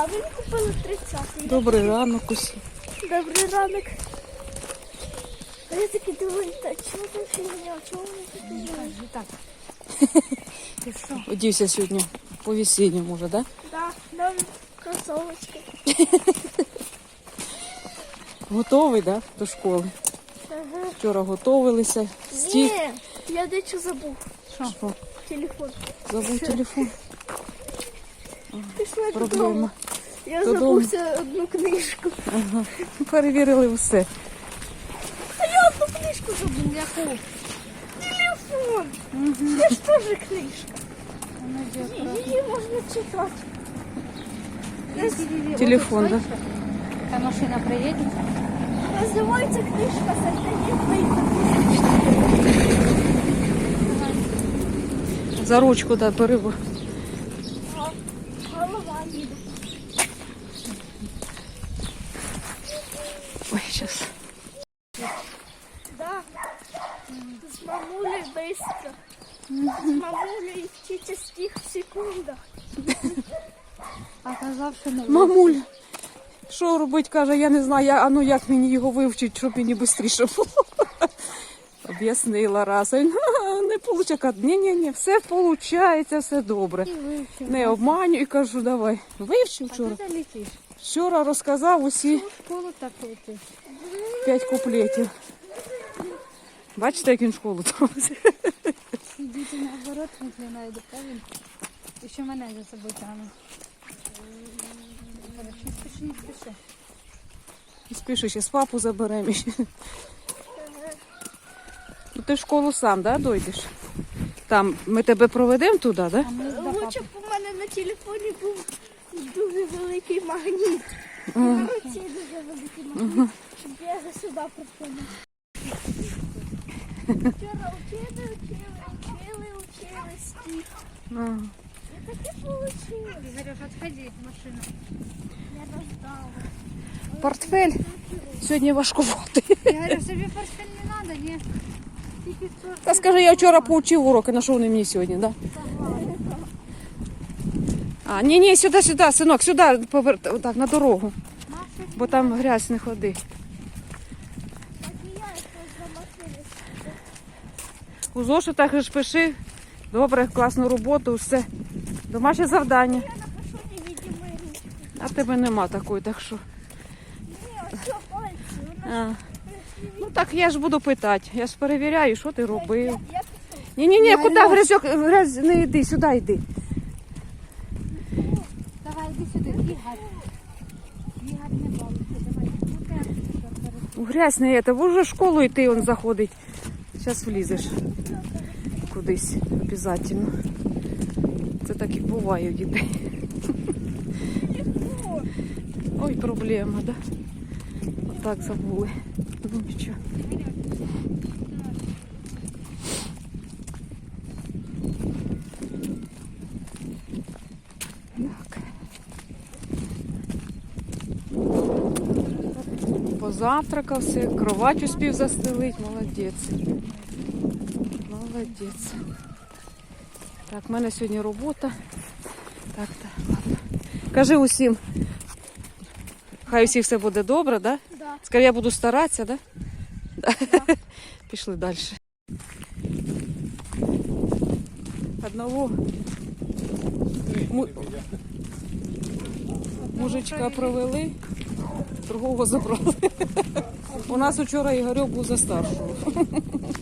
А ви не купили 30-й. Добрий ранок усім. Добрий ранок. А я таки думаю, та чого там фігня, чого вони такі знають? Так. Одівся сьогодні по весінньому вже, да? Да, нові кросовочки. Готовий, да, до школи. Ага. Вчора готовилися. Стіг. Ні, я дечо забув. Що? Телефон. Забув телефон. Пішла додому. Проблема. Я Додому. забувся одну книжку. Ага. Перевірили все. А я одну книжку забув. Яку? Телефон. Я ж теж книжка. Вона йде Її можна читати. Телефон, да? Та машина приїде. Називається книжка Сергій За ручку, да, перебор. А казав, що не Мамуль, що робить, каже, я не знаю, я, а ну як мені його вивчити, щоб мені швидше було. Об'яснила раз. Він не получає. Ні, ні, ні, все виходить, все добре. І. Не обманюй, кажу, давай. Вивчив А вчора. ти. Вчора розказав усі школу так п'ять куплетів. Бачите, як він школу трохи. Діти наоборот не найду, правильно? І що мене за собою тягне. Не спіши, не спіши. Спіши, ще з папу заберемо. Ну, ти в школу сам, да, дойдеш? Там ми тебе проведемо туди, да? А Лучше б у мене на телефоні був дуже великий магніт. На руці дуже великий магніт. Щоб я за сюди приходив. Вчора вчили, вчили, вчили, вчили стих. І таке вийшло. Ігорюш, відходи, машина. Я роздала. Портфель сьогодні важкувати. Ігорюш, собі портфель не треба, ні? Тільки Та скажи, я вчора поучив уроки, на що вони мені сьогодні, да? А, ні, ні, сюди, сюди, синок, сюди, повер... так, на дорогу. Бо там грязь не ходи. Так. У зошитах ж пиши. Добре, класну роботу, все. Домашнє завдання. Я напишу невидимий ручки. А тебе нема такої, так що. Ні, ось пальці. А. Ну так я ж буду питати. Я ж перевіряю, що ти робив. Я пишу. Ні, ні, ні, куди грязьок, грязь, не йди, сюди йди. Давай, іди сюди, бігай. Бігати не балуйся, давай. Ну, так, що перед- У грязь не це, вже в школу йти он заходить. Зараз влізеш кудись обов'язково. Це так і буває у дітей. Ой, проблема, да? Отак забули. Ну нічого. Так. Позавтракав все, кровать успів застелить, молодець. Молодець. Так, в мене сьогодні робота. Так, так, ладно. Кажи усім. Хай усіх все буде добре, да? Да. Скажи, я буду старатися, да? Пішли далі. Одного му- мужичка провели, другого забрали. У нас вчора Ігорьок був за старшого.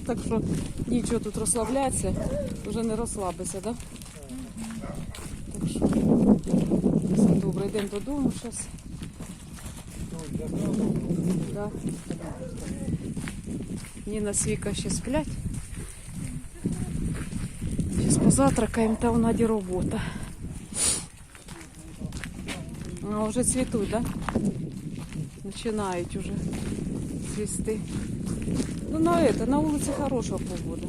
Так що нічого тут розслаблятися, вже не розслабиться, так? Да? Так що все добре, йдемо додому зараз. Да. Ніна з Віка ще сплять. Зараз позатракаємо, та у Наді робота. А вже цвітуть, да? Починають уже цвісти. Ну на это, на вулиці хороша погода.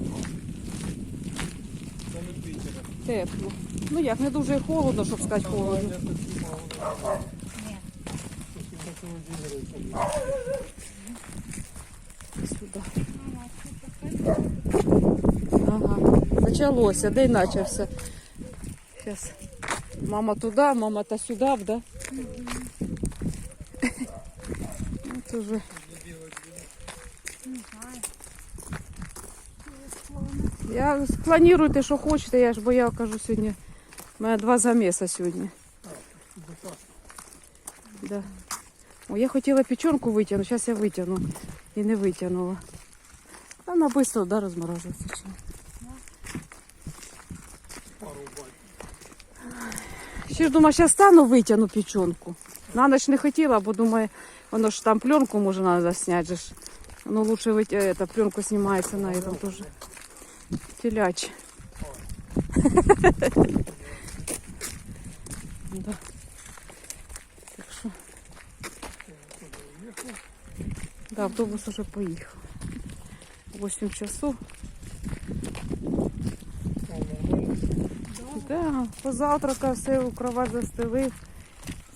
Тепло. Ну як, не дуже холодно, щоб сказати холодно. Сюди. Ага. Почалося, де й начався. Зараз Мама туди, мама та сюди, да? Не знаю. Я плануйте, що хочете, я ж бо я кажу сьогодні. У мене два заміса сьогодні. Да. О, я хотіла печенку витягнути, зараз я витягну. І не витягнула. А Вона швидко да, розморожується. чи ні? Ще ж думаю, зараз стану витягну печенку. На ніч не хотіла, бо думаю, воно ж там пленку може треба зняти. же ж. Ну лучше витя... это, пленку знімається на этом тоже. Теляч. да. Так що. Да, автобус уже поїхав. 8 часов. Да, позавтракав, все у кровать застелив,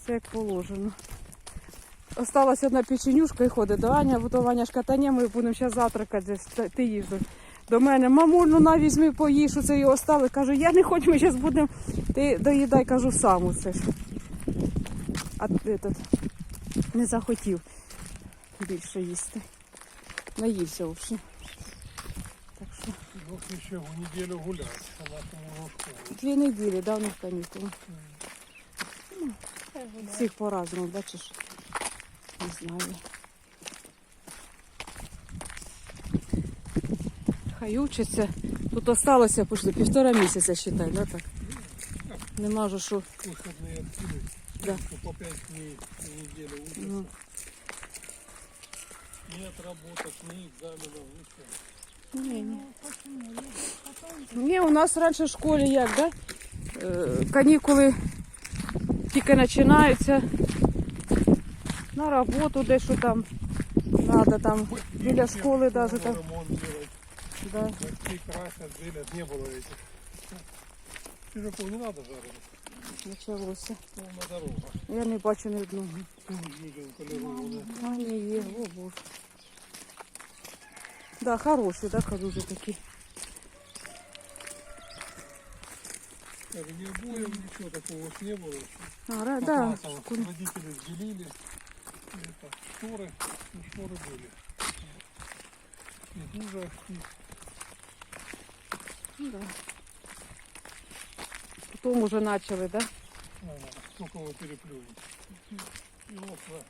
все як положено. Осталась одна печенюшка і ходить до Аня, бо то Ваня ж ми будемо зараз завтракати. Ти їжджу. До мене, мамуль, ну на візьми поїж, оце його стали. Кажу, я не хочу, ми зараз будемо. Ти доїдай, кажу, сам оце ж. А этот, не захотів більше їсти. Наївся взагалі. Так що Должен еще в нашему школу. дві неділі, да, у них канікули. Ну, Всіх по-разному, бачиш. Не знаю. Хай учаться. Тут осталося пішли півтора місяця, считай, да, так? Нема же що. Выходные открыли. Да. По пять дней в неделю учатся. Ну, Ни отработок, ни экзаменов, ничего. ні, ні. Ну, почему? Я потом Ні, у нас раніше в школі як, да? Е, Канікули тільки починаються. На роботу дещо там треба там біля школи даже там. Ремонт делать. Да. Ногти красят, белят. Не было этих. Чужаков не надо жарить. Почалося. Полная дорога. Я не бачу ні одного. Людям полированные. А, не є, о боже. Да, хороші, да, дуже такі. Как не обоев, ничего такого ж не было. А, ра- По да. классам Родители делили. Это, шторы, ну, шторы были. И дужа, и Ну, да. Потім уже почали, да? А, сколько его переплюнуть. И окна.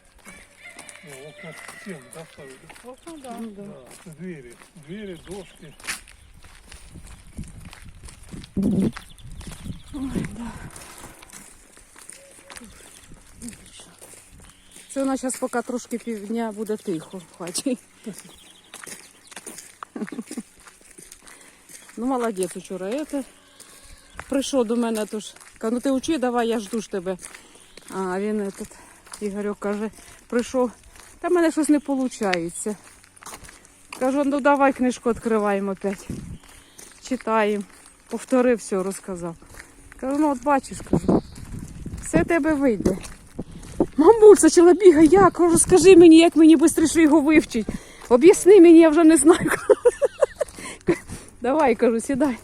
Ну, окна всем, да, ставили? окна, да. Ну, да. Да, двери. Двери, дошки. Це у нас зараз поки трошки півдня буде тихо в хаті. Ну, молодець вчора. Это. Прийшов до мене, тож. Ну ти учи, давай, я жду ж тебе. А він этот, Ігорьок каже, прийшов. Та в мене щось не виходить. Кажу, ну давай книжку відкриваємо опять. Читаємо. Повторив все, розказав. Кажу, ну от бачиш, кажу, все тебе вийде. Мамуль, почала бігати, як? Кажу, скажи мені, як мені швидше його вивчить. Об'ясни мені, я вже не знаю. Давай, кажу, сідай.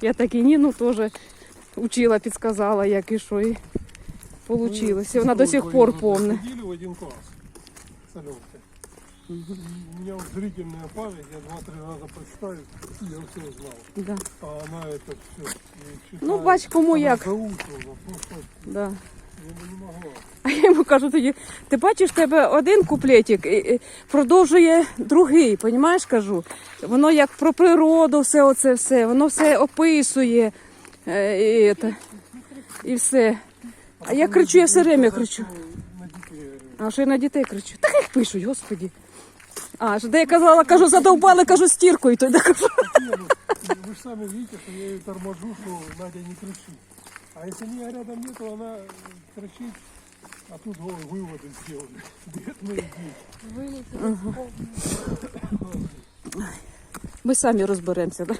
Я так і Ніну теж учила, підсказала, як і що. І вийшло. Вона до сих пор помне. Ходили в один класс с Аленкой. У меня вот зрительная память, я два-три раза прочитаю, и я все знал. Да, А она это все Ну, бач, кому як. Заучила, просто да. А я йому кажу тоді, ти бачиш, в тебе один куплетик продовжує другий, понімаєш, кажу. Воно як про природу, все оце все, воно все описує. е, І, і все. А я кричу, я все время кричу. А ще й на дітей кричу. Так як пишуть, господі. А, ж де я казала, кажу, задовбали, кажу, стіркою. Не, ну, вы же сами я ее торможу, что Надя не кричит. А если меня рядом нету, она кричит, а тут о, выводы сделали. Бедные дети. Вилетіли з повною. Ми самі розберемося. Да?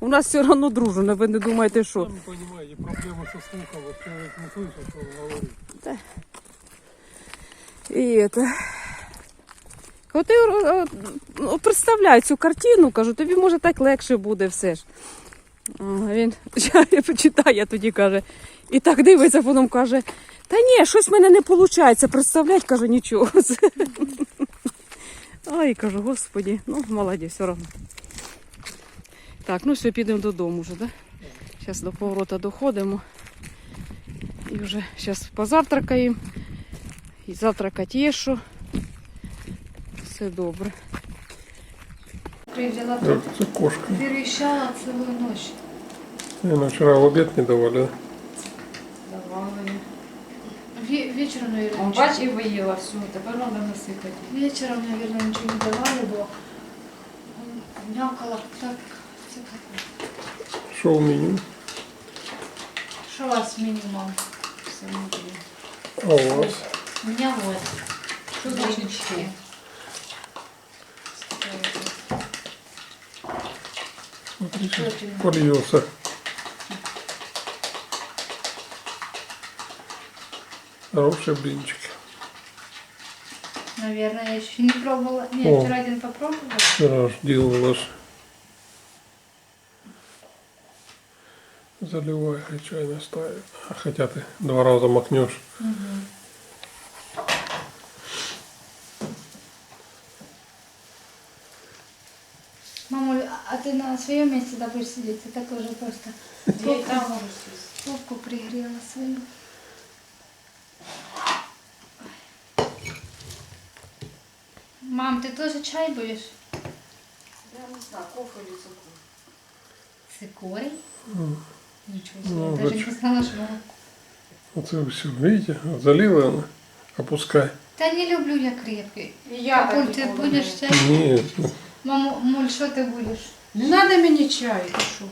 У нас все одно дружно, ви не думаєте, що. Сами понимаете, проблемы со слухом, вот человек не слышит, что он говорит. І это. От я, е, ну, представляю цю картину, кажу, тобі може так легше буде все ж. Він почитає тоді каже. І так дивиться, потім каже: та ні, щось в мене не виходить. Представлять, каже, нічого. Ай, кажу, господі, ну молодець, все одно. Так, ну все, підемо додому вже, да? Зараз до поворота доходимо. І вже зараз позавтракаємо. І завтракати є що. Все добре. Привела Это за кошка. Верещала целую ночь. Наверное, вчера в обед не давали, да? Давай. Ве- вечером, наверное, Он ничего. бач і виїла все, тепер треба насипати. Вечером, наверное, ничего не давали, бо мякала так. Це таке. Что в меню? Що у вас минимум? Все внутри. А у вас? У меня вот. Що значить. Смотрите, польется. Хороший блинчик. Наверное, я еще не пробовала. Нет, О. вчера один попробовала. Вчера делала ж. Заливай, и чайно ставит. А хотя ты два раза макнешь. Мамуль, а ты на своем месте да будешь сидеть? Ты так уже просто Я і там можу сісти. попку пригрела свою. Мам, ты тоже чай будешь? Я не знаю, кофе чи цукор. Цикорий? Ничего себе, Ну, я даже зачем? не знала, что... Вот это все, видите, вот залила она. Опускай. Да не люблю я крепкий. І я Папуль, так ты ніколи будешь не- чай? Нет, ну, Маму, Муль, что ты будешь? Не треба мені чай, ти що?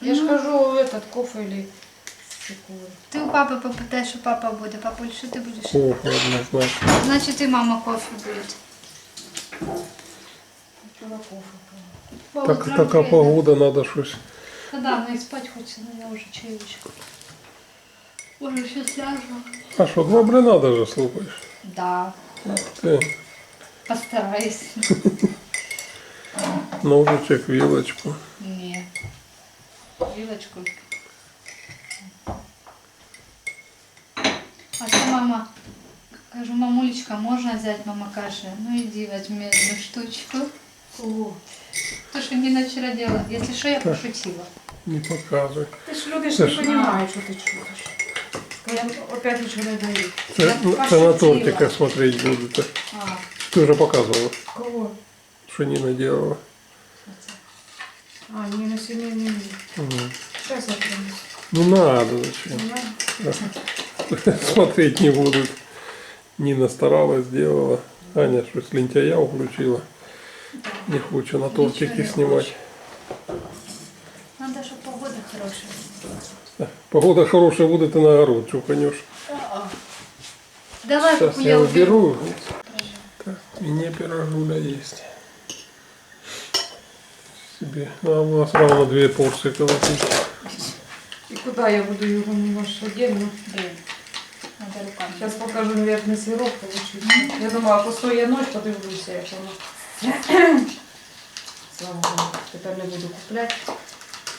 Я ж Ну. кажу, этот кофе или цукор. Ты у папы попытай, что папа будет. Папуль, что ты будешь? кофе однозначно. Значит, и мама кофе будет. Кофе пила. Так, утрам такая приедет. погода, надо что-то. Да, да, мне и спать хочется, но я уже чаечек. Уже сейчас ляжу. А что, два блина даже слопаешь? Да, Ты, постараюсь. ножичек, вилочку. Не. Вилочку. А что мама? Кажу, мамулечка, можно взять? Мама каже, ну иди возьми одну штучку. Кого? То, что Нина вчера делала. Если что, я пошутила. Не показывай. Ти ж люди ж Це не ж- розуміють, що ти чуєш. Я опять нічого не даю. Ты, Я ты на пошутила. тортика смотреть будут. А, Ты уже показывала, Кого? что Нина делала. А, ні, на сьогодні не ні. Мгм. Щас я принесу. Ну надо, зачем? Я- Смотреть не будут. Нина старалась, сделала. Аня что с лентяя включила. Не хочу на тортике Ничего не снимать. надо, чтобы погода хорошая. Погода хорошая будет, ты на огород чуханешь. Давай, Сейчас папу, я уберу. уберу. Так, мне пирожуля есть. Себе. А у нас равно две порции колотить. І куди я буду його немножко отдельно? Блин, надо руками. Зараз покажу наверное, сироп получиться. Я думала, постоя ночь, подивлюся, як воно. Слава Богу, тепер не буду купляти.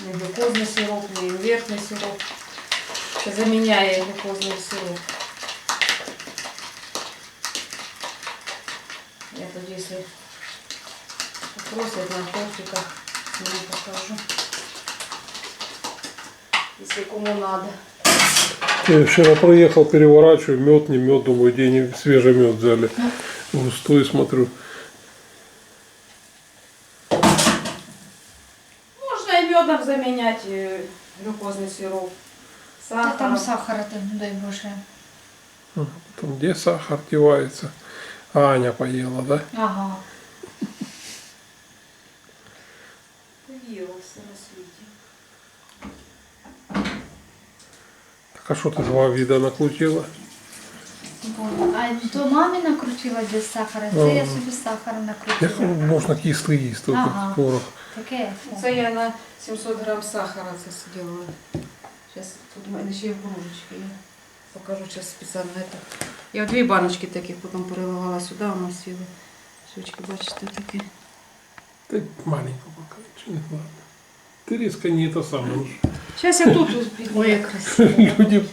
Ні глюкозний сироп, ні інвертний сироп. Це заміняє глюкозний сироп. Я тоді, якщо попросять на тортиках, я покажу. Если кому надо. Я вчера проехал, переворачиваю, мед, не мед, думаю, день свежий мед взяли. Густой смотрю. Можно и медом заменять э, глюкозный сироп. Да Сахар. там сахара, там, дай Боже. А Потом где сахар девается? А Аня поела, да? Ага. А что ты два вида накрутила? А то мамі накрутила без сахара, це я собі сахара Як накрутила. можна кислий їсти, Ага. ага. творог. Таке. Це я на 700 грам сахара це зробила. Зараз тут у мене ще є кружечки. Я покажу зараз спеціально это. Я дві баночки таких потім переливала сюди, у нас сіли. Щучки, бачите, такі. Ти маленьку поки, чи не ладно. Триска не это самое. Зараз я тут. Ой, як красиво. Люди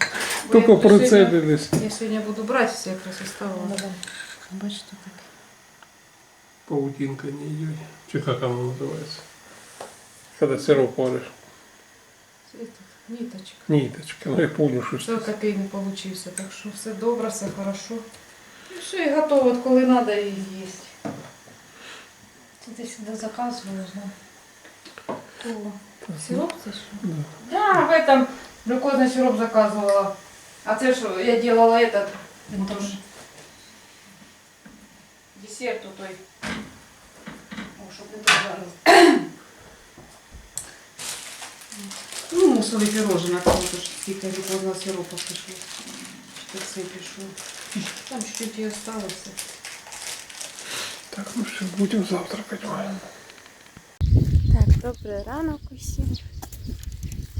только прицелились. Я сьогодні буду брати, все якраз оставила. Бачите, так. Паутинка не идет. Че как она называется? Когда сироп варишь. Ниточка. Ниточка. Ну я помню, что Все копійний получився, так що все добре, все хорошо. Ну все, і готово, от коли треба і їсть. Це ти сюди заказувала, знаю. О, Сироп це що? Да, в этом глюкозный сироп заказывала. А це що, я делала этот, він тоже. Десерт у той. О, щоб не так зараз. Ну, мусові пирожне, там тоже стільки глюкозного сиропа пішло. Що це пішло. Там чуть-чуть і осталося. Так, ну все, будем завтракать. Ваня. Так, добрий ранок усім.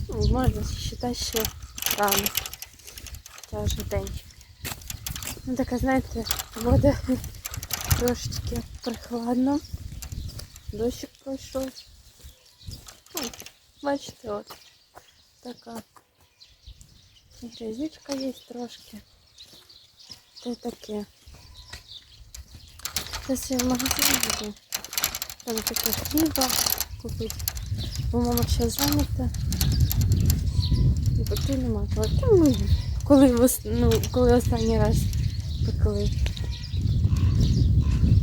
Ну, можна вважати, що рано. Хоча вже день. Ну така, знаєте, погода трошечки прохладно. Дощик пройшов. Ну, бачите, от така і грязючка є трошки. Та й таке. Зараз я в магазин буду. Там таке хліба купити. Бо мама ще зайнята. І поки нема. коли. Та ми коли, ну, коли останній раз пекли.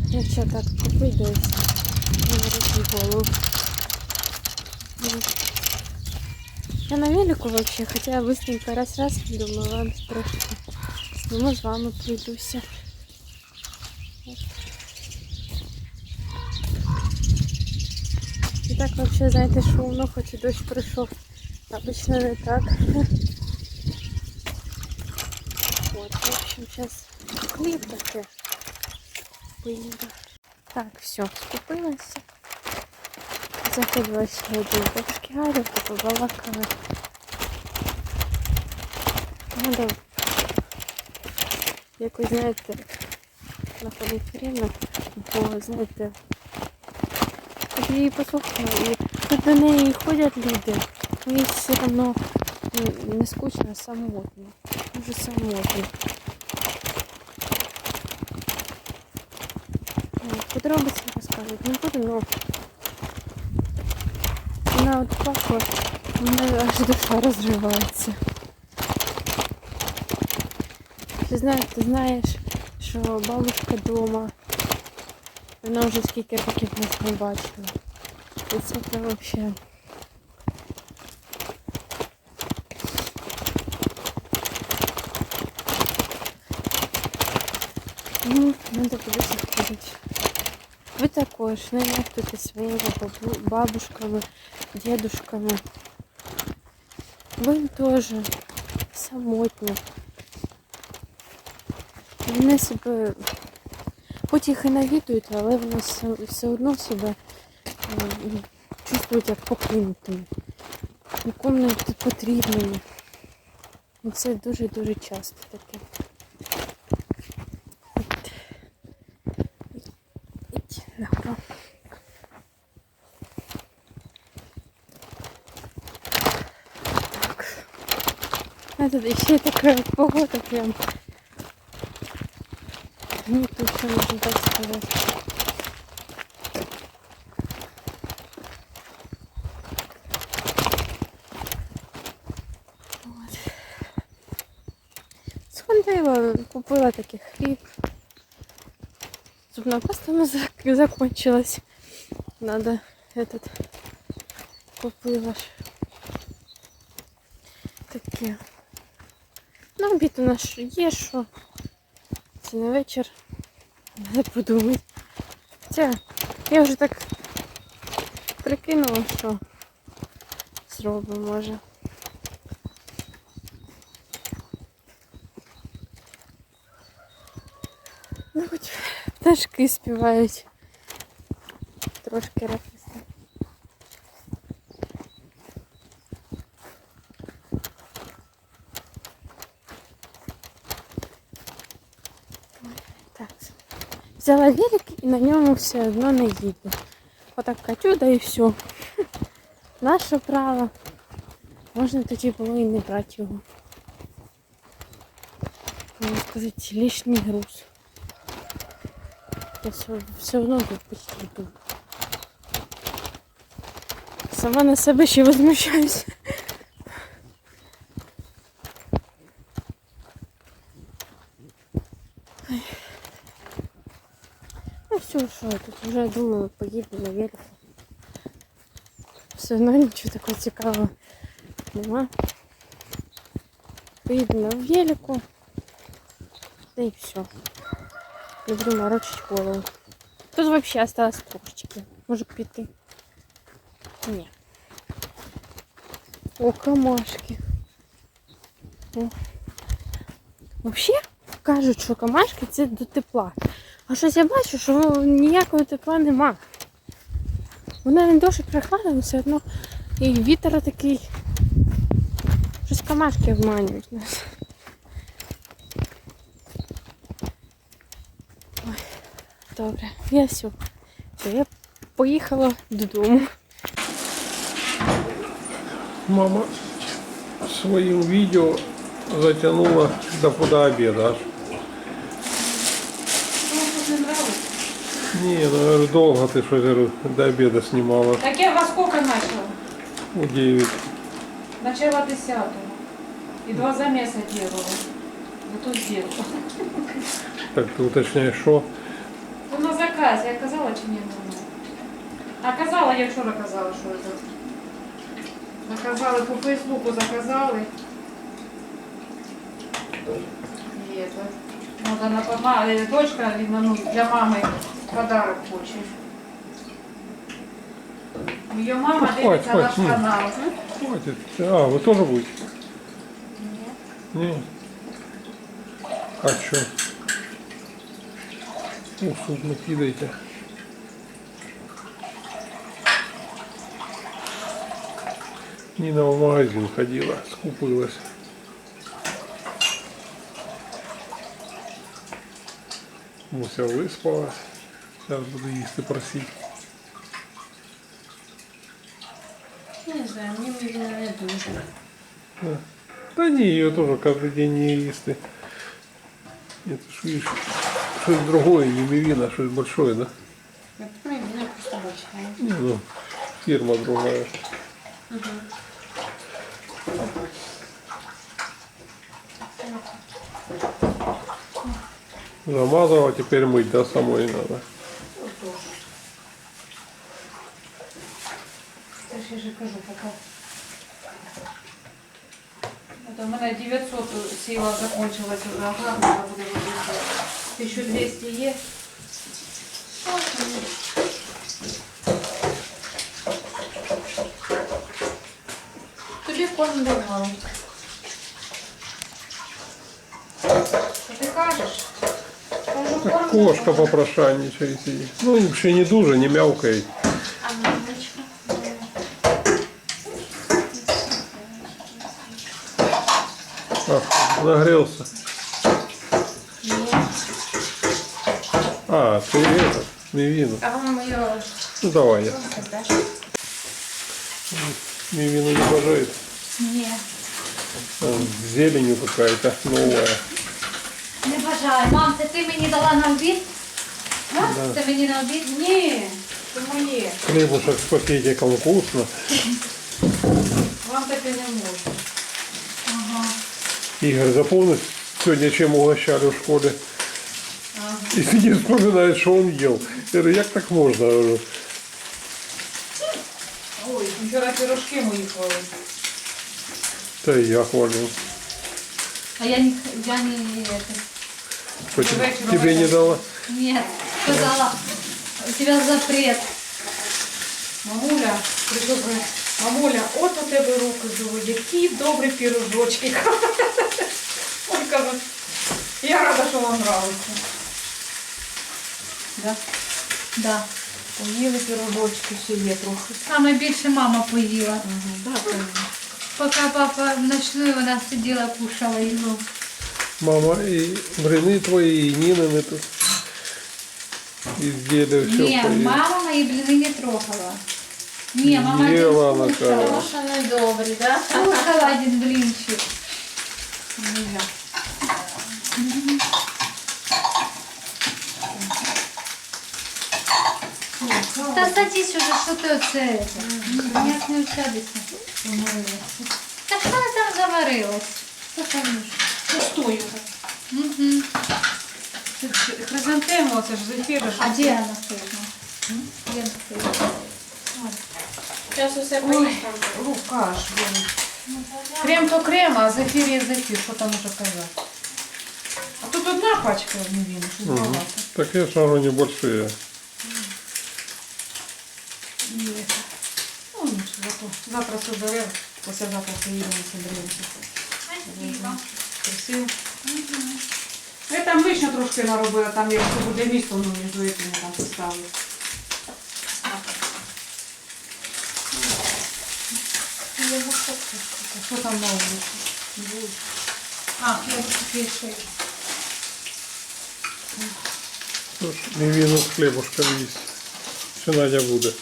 Якщо так купити десь, не беруть голову. Ну. Я на велику вообще, хотя я быстренько раз-раз думаю, ладно, трошки. Думаю, з вами пройдуся. Так вообще, знаєте, шумно, хоч і дощ прийшов. Обычно не так. Вот, в общем, сейчас хліб таке. Пильно. Так, все, скупилася. Заходила сьогодні в бабушки Галю, побалакали. Надо якось, знаєте, знаходити время, бо, знаєте, От її послухала, і тут до неї ходять люди, їй все одно ну, не скучно, а самотно. Дуже самотно. Ну, Подробиці розказувати не буду, але вона от плакала, у мене аж душа розривається. Ти знаєш, ти знаєш, що бабушка вдома, вона вже скільки років нас не бачила. І це прям вообще. Ну, надо буде заходити. Ви також не нехтуйте своїми бабу- бабушками, дедушками. Ви теж самотні. Вони себе Хоч їх і навідують, але вони все, все одно себе ну, чувствують як покинутими. Нікому не потрібними. І це дуже-дуже часто таке. Так. А тут ще така погода прям. Ну, тут что можно так сказать. Вот. Сходила, купила такий хліб. Зубная паста у нас зак- закончилась. Надо этот купила ж. Таке. На обід у нас є що. Це на вечір. Треба подумати. Хоча я вже так прикинула, що зробимо може. Ну хоч пташки співають. Трошки радісно. Взяла велик і на ньому все одно не їду. Отак катю, да і все. Наше право. Можна тоді було і не брати його. Можна сказати, лишній груз. Я все, все одно тут почти йду. Сама на себе ще возмущаюся. я тут вже думала, поїду на велику. Все одно нічого такого цікавого нема. Поїду на велику. Да і все. Не буду морочить голову. Тут вообще осталось трошечки. Може піти. Ні. О, камашки. О. Вообще кажуть, що камашки це до тепла. А щось я бачу, що ніякого тепла нема. Вона не досить прохладна, але все одно і вітер такий. Щось камашки обманюють нас. Ой, добре, я все. Все, я поїхала додому. Мама своим видео затянула до до обеда Не, ну говорю, долго ты что, говорю, до обеда снимала. Так я во сколько начала? У 9. Начало 10 И два замеса делала. Зато сделала. Так ты уточняешь, что? Ну на заказ, я казала чи ні? А казала, я вчора казала, що це. Заказали по Фейсбуку, заказали. І это. Надо на пома... э, Дочка видно, ну, для мамы подарок хочет. Ее мама Хватит, дивиться наш хватит, ну. канал. Хватит. А, вы тоже будете? Нет. А что? Ну, суп накидайте. Нина в магазин ходила, скупилась. Муся виспалась. Сейчас буду їсти просить. Не знаю, мені не дуже. Да не, ее тоже каждый день не їсти. Это ж видишь, что-то другое, не мивина, что-то большое, да? Мені просто бачила. Не, ну, фирма другая. Замазала, теперь мыть, да, самой не надо. Я же кажу, пока. Это у меня 900 сила закончилась уже, ага, надо буде робити. 1200 є. Тобі корм давали. Що ти кажеш? Кажу, корм кошка давали. попрошайничает. Ну, вообще не дуже, не мяукает. А мамочка? А, нагрелся. А, ты этот, мивину. А вам моє Ну, давай я. даш? Мивину не божает. Ні, А, с зеленью какая-то новая. не бажаю. Мам, це ти мені дала на обід? А? Да. Це мені на обід? Ні, це моє. Хлебушек с пакетиком вкусно. Вам таке не можна. Ага. Игорь, запомни, сегодня чем угощали в школе? И сидит, вспоминает, что он ел. Я говорю, як так можно? Ой, вчора пирожки мої хвали. Да и я хвалю. А я не, я не это, вечером тебе не дала. нет, сказала, у тебя запрет. Мамуля, придобре, мамуля, от у тебе руки живуть, які добрі пірожочки. Ой, каже, я рада, що вам нравиться. Да? Да. Поїли пірожочки, ще є трохи. Саме більше мама поїла. Ага, да, так. Поки папа в ночную вона сиділа, кушала її. Мама, и блины твои, и Нинины тут. Изделия все Ні, мама мої блини не трогала. Ні, мама Єла один вона скушала. каже. Тому що не добрі, да? Скушала один блинчик. Та садись уже, що ти оце? Ніяк не усядешся. Та що вона там заварилась? Що там? Пустую. Угу. Хризантема, це ж зефіри. А де вона стоїть? Де вона стоїть? Зараз усе Ой, поїхав. рука ж, блин. Крем то крем, а зефір є зефір, що там уже казати. А тут одна пачка не віну, щось Мгм. багато. Такие шары небольшие. Ні. Ну, нічого, зато завтра соберемо, післязавтра поїдемо, соберемося. Красиво. Я там вишня трошки наробила, там якщо буде місто, ну, між этими там поставлю. Що там на вулиці? А, хліб пішли. Мівіну з хлібушком їсть. Чи Надя буде?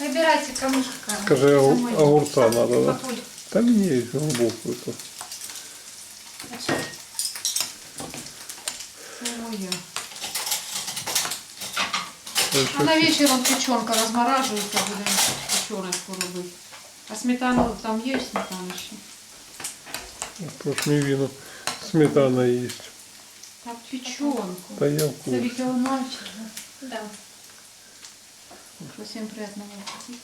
Вибирайте камушка. Скажи, огу- огурца надо, да? Папуль, Та мені глибокую то. це моя. Це А на щось- вечером печенка размораживается, будем печеночку робити. А сметану там є сметана ще? Тут мівіну сметана їсть. А печенку. Та я в Це курсі. Вітя мальчик. Да. Всім приятного аппетита.